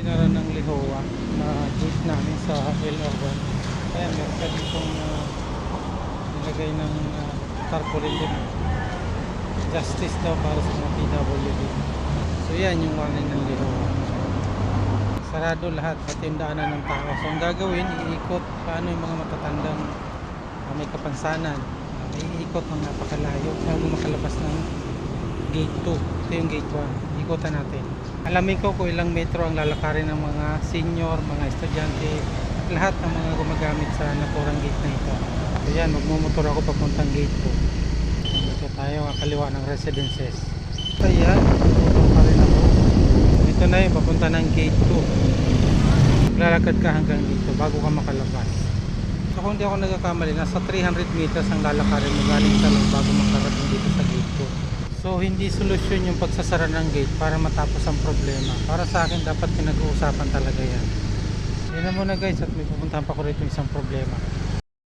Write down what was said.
Sinara ng Lihoa na gate namin sa L1. Kaya meron ka ditong uh, nilagay ng uh, tarpaulin din. Justice daw para sa mga PWD. So yan yung warning ng Lihoa. Sarado lahat, pati yung daanan ng tao. So ang gagawin, iikot paano yung mga matatandang uh, may kapansanan. Uh, iikot ng napakalayo bago makalabas ng gate 2. Ito yung gate 1. Ikutan natin. Alamin ko kung ilang metro ang lalakarin ng mga senior, mga estudyante, at lahat ng mga gumagamit sa naturang gate na ito. So yan, magmumotor ako papuntang gate 2. Dito tayo, kakaliwa ng residences. Ayan, tutong pa rin ako. Ito na yung papunta ng gate 2. Lalakad ka hanggang dito bago ka makalabas. So kung hindi ako nagkakamali, nasa 300 meters ang lalakarin mo galing sa loob bago makarating dito sa gate 2. So hindi solusyon yung pagsasara ng gate para matapos ang problema. Para sa akin dapat pinag-uusapan talaga yan. Yan na muna guys at may pupuntahan pa ko rito isang problema.